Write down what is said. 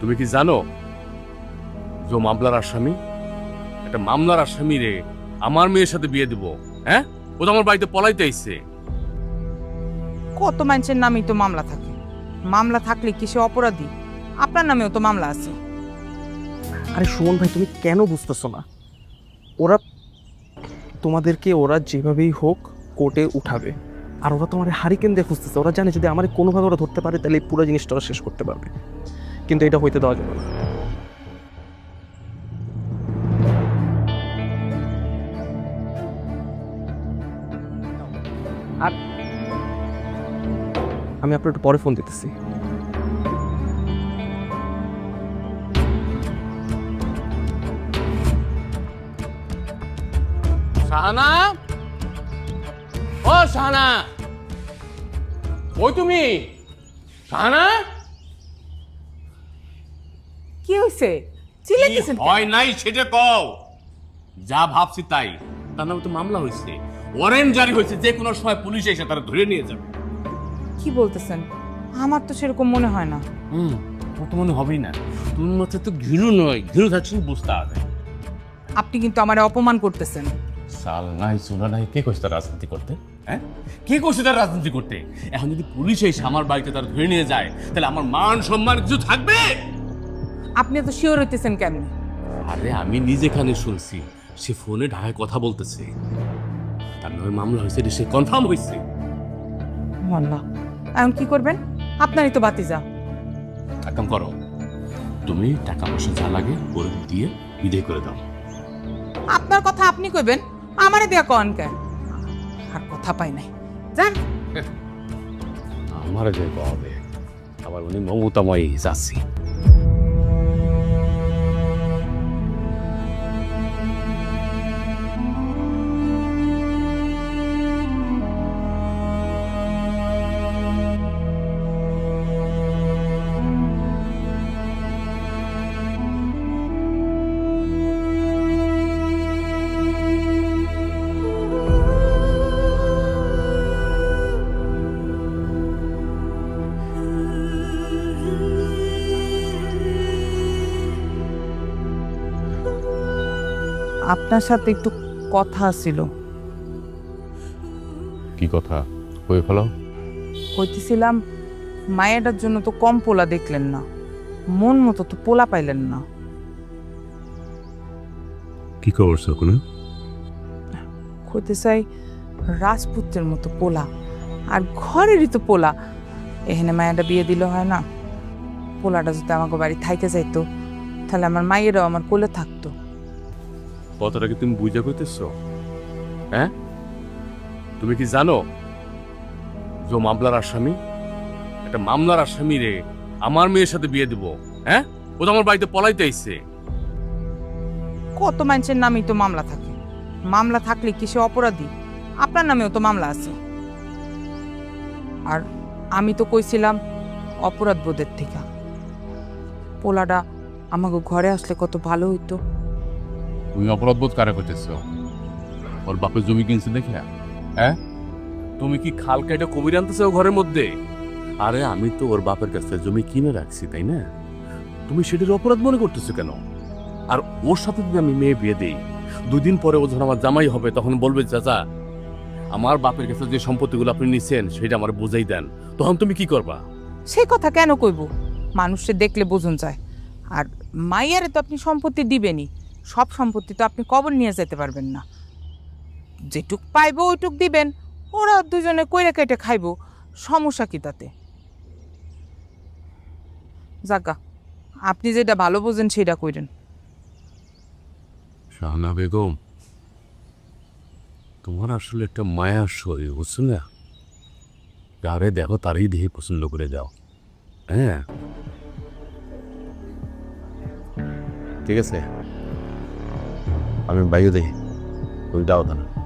তুমি কি জানো যে মামলার আসামি? একটা মামলার আসামি রে আমার মেয়ের সাথে বিয়ে দিব হ্যাঁ? ও তো আমার বাড়িতে পলাইতে আইছে। কত মানুষের নামেই তো মামলা থাকে। মামলা থাকলে কি সে অপরাধী? আপনার নামেও তো মামলা আছে। আরে সুমন ভাই তুমি কেন বুঝতেছো না? ওরা তোমাদেরকে ওরা যেভাবেই হোক কোর্টে উঠাবে আর ওরা তোমার হারিকেন দিয়ে খুঁজতেছে। ওরা জানে যদি আমার কোনোভাবে ওরা ধরতে পারে তাহলে এই পুরো জিনিসটা ওরা শেষ করতে পারবে। কিন্তু এটা হইতে দেওয়া যাবে আর আমি আপনার একটু পরে ফোন দিতেছি। শাহানা? ও শাহানা! ওই তুমি? শাহানা? কি হয়েছে চিল্লাইতেছেন কি হয় নাই সেটা কও। যা ভাবছি তাই। তার নামে তো মামলা হয়েছে ওয়ারেন্ট জারি হয়েছে যে কোনো সময় পুলিশ এসে তারা ধরে নিয়ে যাবে। কি বলতেছেন? আমার তো সেরকম মনে হয় না। হুম তো মনে হবেই না। তুমি মধ্যে তো ঘিরু নয় ঘিরু থাকছে বুঝতে হবে আপনি কিন্তু আমার অপমান করতেছেন। সাল নাই সোনা নাই কে তার রাজনীতি করতে? হ্যাঁ? কে করছে তার রাজনীতি করতে? এখন যদি পুলিশ এসে আমার বাড়িতে তার ধরে নিয়ে যায় তাহলে আমার মান সম্মান কিছু থাকবে? আপনি তো শিওর হইতেছেন কেন আরে আমি নিজে খানে শুনছি। সে ফোনে ঢাকায় কথা বলতেছে। তার নামে মামলা হয়েছে সে কনফার্ম হয়েছে আল্লাহ এখন কি করবেন? আপনারই তো বাতিজা। এক কাম করো তুমি টাকা পয়সা যা লাগে ওরে দিয়ে বিদায় করে দাও। আপনার কথা আপনি কইবেন আমারে দেয়া কন কেন? আর কথা পাই নাই। যান। আমার যে হবে আবার উনি মমতাময়ী যাচ্ছি। আপনার সাথে একটু কথা ছিল। কি কথা? হয়ে ফেলাও। কইতেছিলাম মায়েটার জন্য তো কম পোলা দেখলেন না। মন মতো তো পোলা পাইলেন না। কি করছ কোনো কইতে চাই রাজপুত্রের মতো পোলা। আর ঘরেরই তো পোলা। এখানে মায়াটা বিয়ে দিলে হয় না। পোলাটা যদি আমাকে বাড়ি থাইতে যাইতো তাহলে আমার মায়েরাও আমার কোলে থাকতো। কথাটা কি তুমি বুঝা করতেছো হ্যাঁ? তুমি কি জানো যে মামলার আসামি? একটা মামলার আসামি রে, আমার মেয়ের সাথে বিয়ে দিব হ্যাঁ? ও তো আমার বাড়িতে পলাইতে আইছে। কত মানুষের নামেই তো মামলা থাকে। মামলা থাকলে কি সে অপরাধী? আপনার নামেও তো মামলা আছে। আর আমি তো কইছিলাম অপরাধ বোধের থেকে। পোলাটা আমাকে ঘরে আসলে কত ভালো হইতো। তুমি অপরাধ বোধ কারা করতেছো? ওর বাপের জমি কিনছে দেখে? হ্যাঁ? তুমি কি খাল কেটে কবির আনতেছো ও ঘরের মধ্যে? আরে আমি তো ওর বাপের কাছ থেকে জমি কিনে রাখছি তাই না? তুমি সেটার অপরাধ মনে করতেছো কেন? আর ওর সাথে যদি আমি মেয়ে বিয়ে দেই দুদিন পরে ও যখন আমার জামাই হবে তখন বলবে চাচা আমার বাপের কাছে যে সম্পত্তিগুলো আপনি নিছেন সেটা আমার বুঝাই দেন। তখন তুমি কি করবা? সেই কথা কেন কইব? মানুষে দেখলে বোঝন যায়। আর মাইয়ারে তো আপনি সম্পত্তি দিবেনই। সব সম্পত্তি তো আপনি কবর নিয়ে যেতে পারবেন না। যেটুক পাইবো ওইটুক দিবেন। ওরা দুজনে কইরা কেটে খাইবো। সমস্যা কি তাতে? যাগা, আপনি যেটা ভালো বোঝেন সেটা কইরেন। শাহনা বেগম, তোমার আসলে একটা মায়া শরীর বুঝছ না? যারে দেখো তারই দেহে পছন্দ করে যাও। হ্যাঁ? ঠিক আছে। আমি বাইরে দেখি তুমি দাও দানা